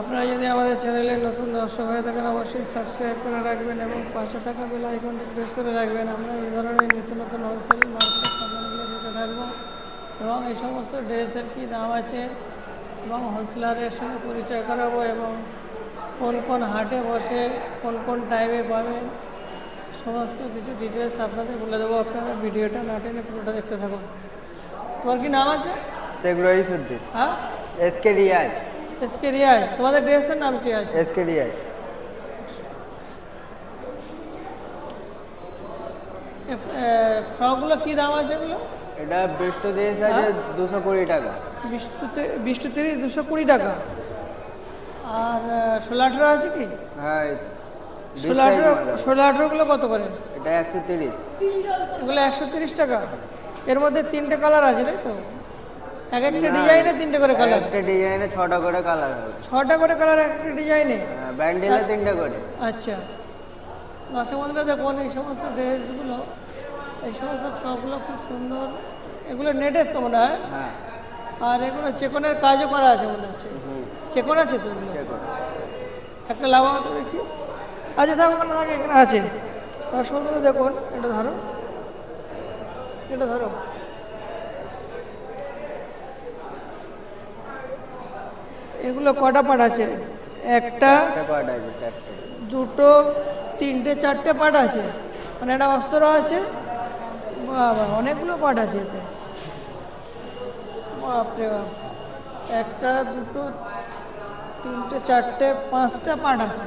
আপনারা যদি আমাদের চ্যানেলে নতুন দর্শক হয়ে থাকেন অবশ্যই সাবস্ক্রাইব করে রাখবেন এবং পাশে থাকা বেল আইকনটি প্রেস করে রাখবেন। আমরা এই ধরনের নিত্য নতুন হোলসেল মার্কেট সামানগুলো দিতে থাকব এবং এই সমস্ত ড্রেসের কী দাম আছে এবং হোলসেলারের সঙ্গে পরিচয় করাবো এবং কোন কোন হাটে বসে কোন কোন টাইমে পাবেন সমস্ত কিছু ডিটেলস আপনাদের বলে দেবো। আপনারা ভিডিওটা না টেনে পুরোটা দেখতে থাকুন। তোমার কি নাম আছে? শেখ রহিসুদ্দিন। হ্যাঁ? S K Riyaz. SK Riyaz তোমাদের ড্রেসের নাম কি আছে? এস কে রিয়াজ ফ্রকগুলো কি দাম আছে এগুলো? এটা বেস্ট দেশ আছে দুশো কুড়ি টাকা। বিশ টু তিরিশ দুশো কুড়ি টাকা। আর ষোলো আঠেরো আছে কি? হ্যাঁ ষোলো আঠেরো ষোলো আঠেরোগুলো কত করে? এটা একশো তিরিশ। এগুলো একশো তিরিশ টাকা। এর মধ্যে তিনটে কালার আছে তাই তো? এক একটা ডিজাইনে তিনটে করে কালার একটা ডিজাইনে ছটা করে কালার হবে। ছটা করে কালার এক একটা ডিজাইনে? ব্যান্ডেলে তিনটে করে। আচ্ছা। দর্শক বন্ধুরা দেখুন এই সমস্ত ড্রেসগুলো এই সমস্ত ফ্রকগুলো খুব সুন্দর। এগুলো নেটের তো মনে হয়? হ্যাঁ। আর এগুলো চেকনের কাজও করা আছে মনে হচ্ছে। চেকন আছে তো একটা লাভা তো দেখি। আচ্ছা থাক ওখানে থাকে এখানে আছে। দর্শক বন্ধুরা দেখুন এটা ধরো। এটা ধরো। এগুলো কটা পাট আছে? একটা পার্ট দুটো তিনটে চারটে পাট আছে? মানে একটা অস্ত্র আছে? বাবা অনেকগুলো পাট আছে এতে। বাপরে বাপ। একটা দুটো তিনটে চারটে পাঁচটা পাট আছে।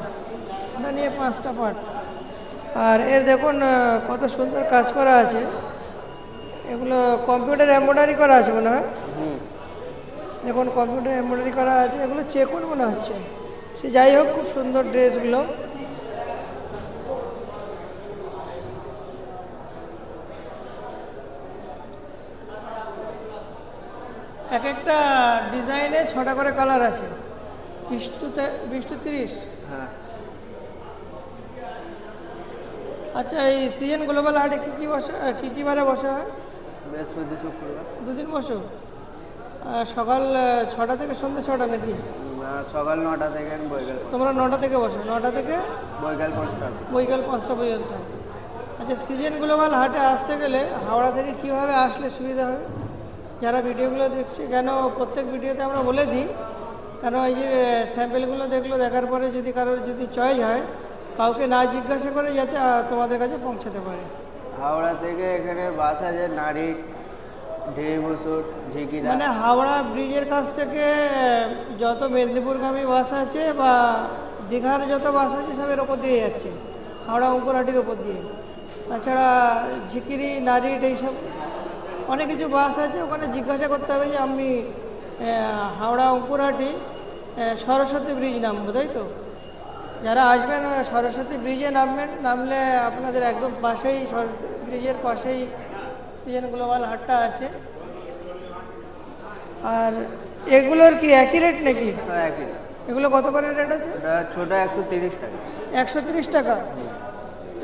ওটা নিয়ে পাঁচটা পাট আর এর দেখুন কত সুন্দর কাজ করা আছে। এগুলো কম্পিউটার এমব্রয়ডারি করা আছে মনে হয়? দেখুন কম্পিউটার এমব্রয়ডারি করা আছে এগুলো চেকুন মনে হচ্ছে। সে যাই হোক খুব সুন্দর ড্রেসগুলো। এক একটা ডিজাইনে ছটা করে কালার আছে। বিষ্টু তিরিশ। হ্যাঁ। আচ্ছা এই সিজন গ্লোবাল হাটে কী কী বসে কী কী বারে বসা হয়? বৃহস্পতি শুক্রবার দুদিন বসো। সকাল ছটা থেকে সন্ধ্যে ছটা নাকি? সকাল নটা থেকে বৈকাল তোমরা নটা থেকে বসো নটা থেকে বৈকাল পাঁচটা বৈকাল পাঁচটা পর্যন্ত। আচ্ছা সিজন গ্লোবাল হাটে আসতে গেলে হাওড়া থেকে কীভাবে আসলে সুবিধা হবে? যারা ভিডিওগুলো দেখছে কেন প্রত্যেক ভিডিওতে আমরা বলে দিই কারণ এই যে স্যাম্পেলগুলো দেখল দেখার পরে যদি কারোর যদি চয়েস হয় কাউকে না জিজ্ঞাসা করে যাতে তোমাদের কাছে পৌঁছাতে পারে। হাওড়া থেকে এখানে বাস আছে নারী মানে হাওড়া ব্রিজের কাছ থেকে যত মেদিনীপুরগামী বাস আছে বা দীঘার যত বাস আছে সবের ওপর দিয়ে যাচ্ছে। হাওড়া অঙ্কুরহাটির ওপর দিয়ে। তাছাড়া ঝিকিরি নারিট এইসব অনেক কিছু বাস আছে, ওখানে জিজ্ঞাসা করতে হবে যে আমি হাওড়া অঙ্কুরহাটি সরস্বতী ব্রিজ নামবো, তাই তো? যারা আসবেন সরস্বতী ব্রিজে নামবেন, নামলে আপনাদের একদম পাশেই সরস্বতী ব্রিজের পাশেই সিজন গ্লোবাল হাটটা আছে। আর এগুলোর কি একই রেট নাকি? হ্যাঁ, এগুলো কত করে রেট আছে? ছোট একশো তিরিশ টাকা। একশো তিরিশ টাকা?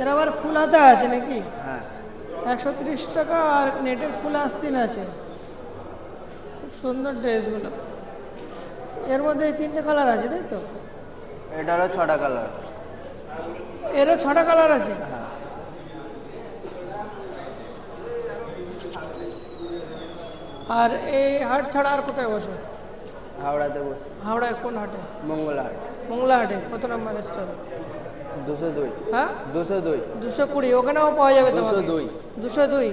এর আবার ফুল হাতা আছে নাকি? হ্যাঁ। একশো তিরিশ টাকা আর নেটের ফুল আস্তিন আছে। খুব সুন্দর ড্রেসগুলো। এর মধ্যে এই তিনটে কালার আছে তাই তো? এটা হলো ছটা কালার এরও ছটা কালার আছে? আর এই হাট ছাড়া আর কোথায় বসো? হাওড়াতে বসে। হাওড়ায় কোন হাটে? মঙ্গলহাট। মংলা হাটে কত নাম্বার স্টোর দুশো দুই। হ্যাঁ? দুশো দুই। দুশো কুড়ি। ওখানেও পাওয়া যাবে দুশো দুই। দুশো দুই।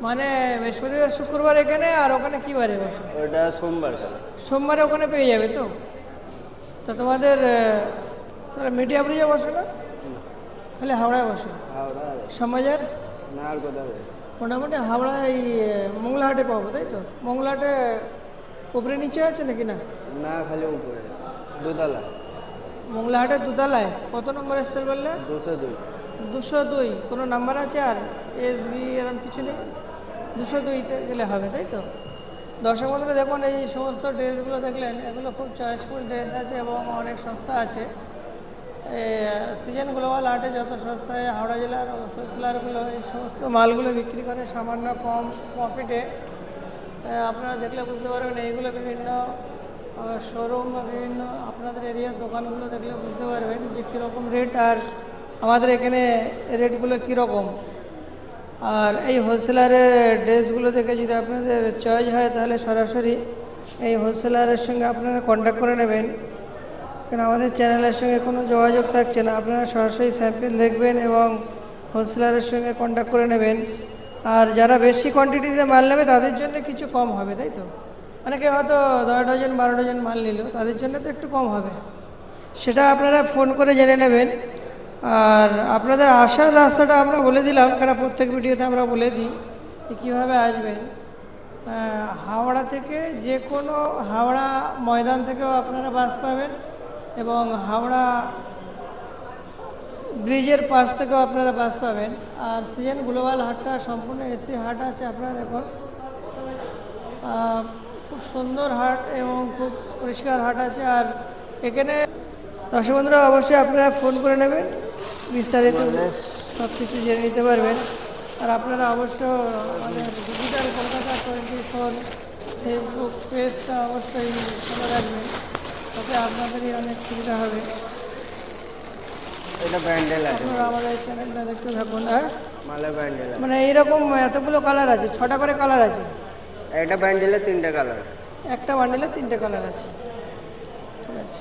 মানে বৃহস্পতিবার শুক্রবার এখানে আর ওখানে কি বারে বসো? ওটা সোমবার সোমবারে ওখানে পেয়ে যাবে তো? তো তোমাদের আহ, মিডিয়া ব্রিজে বসো না? খালি হাওড়ায় বসো। হাওড়া সমাজের? না আর কোথাও মোটামুটি হাওড়া এই আহ, মংলাহাটে পাবো তাই তো? মংলাহাটে উপরে নিচে আছে নাকি না? না খালি উপরে দুতলা মংলাহাটে দুতলায়? কত নম্বর স্টল বললে? দুশো দুই। দুশো দুই। কোনো নাম্বার আছে আর? এস বি এরকম কিছু নেই? দুশো দুইতে গেলে হবে তাই তো? দর্শক বন্ধুরা দেখুন এই সমস্ত ড্রেসগুলো দেখলেন এগুলো খুব চয়েসফুল ড্রেস আছে এবং অনেক সস্তা আছে। সিজন গ্লোবাল হাটে যত সস্তায়, হাওড়া জেলার হোলসেলারগুলো এই সমস্ত মালগুলো বিক্রি করে সামান্য কম প্রফিটে আপনারা দেখলে বুঝতে পারবেন, এইগুলো বিভিন্ন শোরুম বা বিভিন্ন আপনাদের এরিয়ার দোকানগুলো দেখলে বুঝতে পারবেন যে কীরকম রেট আর আমাদের এখানে রেটগুলো কীরকম। আর এই হোলসেলারের ড্রেসগুলো দেখে যদি আপনাদের চয়েস হয়, তাহলে সরাসরি এই হোলসেলারের সঙ্গে আপনারা কন্ট্যাক্ট করে নেবেন। কারণ আমাদের চ্যানেলের সঙ্গে কোনো যোগাযোগ থাকছে না। আপনারা সরাসরি স্যাম্পেল দেখবেন এবং হোলসেলারের সঙ্গে কন্ট্যাক্ট করে নেবেন। আর যারা বেশি কোয়ান্টিটিতে মাল নেবে, তাদের জন্য কিছু কম হবে, তাই তো? অনেকে হয়তো দশ ডজন, বারো ডজন মাল নিল, তাদের জন্য তো একটু কম হবে। সেটা আপনারা ফোন করে জেনে নেবেন। আর আপনাদের আসার রাস্তাটা আমরা বলে দিলাম কারণ প্রত্যেক ভিডিওতে আমরা বলে দিই যে কীভাবে আসবেন। হাওড়া থেকে যে কোনো হাওড়া ময়দান থেকেও আপনারা বাস পাবেন। এবং হাওড়া ব্রিজের পাশ থেকেও আপনারা বাস পাবেন। আর সিজন গ্লোবাল হাটটা সম্পূর্ণ এসি হাট আছে, আপনারা দেখুন। খুব সুন্দর হাট এবং খুব পরিষ্কার হাট আছে। আর এখানে দর্শক বন্ধুরা, অবশ্যই আপনারা ফোন করে নেবেন। বিস্তারিত সব কিছু জেনে নিতে পারবেন। আর আপনারা অবশ্য আমাদের digital Kolkata twenty four Facebook পেজটা অবশ্যই ফলো রাখবেন। তাতে আপনাদেরই অনেক সুবিধা হবে। এটা ব্যান্ডেল আছে। আপনারা আমাদের চ্যানেলটা দেখতে থাকুন হ্যাঁ? মালে ব্যান্ডেল মানে এইরকম এতগুলো কালার আছে ছটা করে কালার আছে। একটা ব্যান্ডেলে তিনটে কালার একটা বান্ডেলে তিনটে কালার আছে। ঠিক আছে।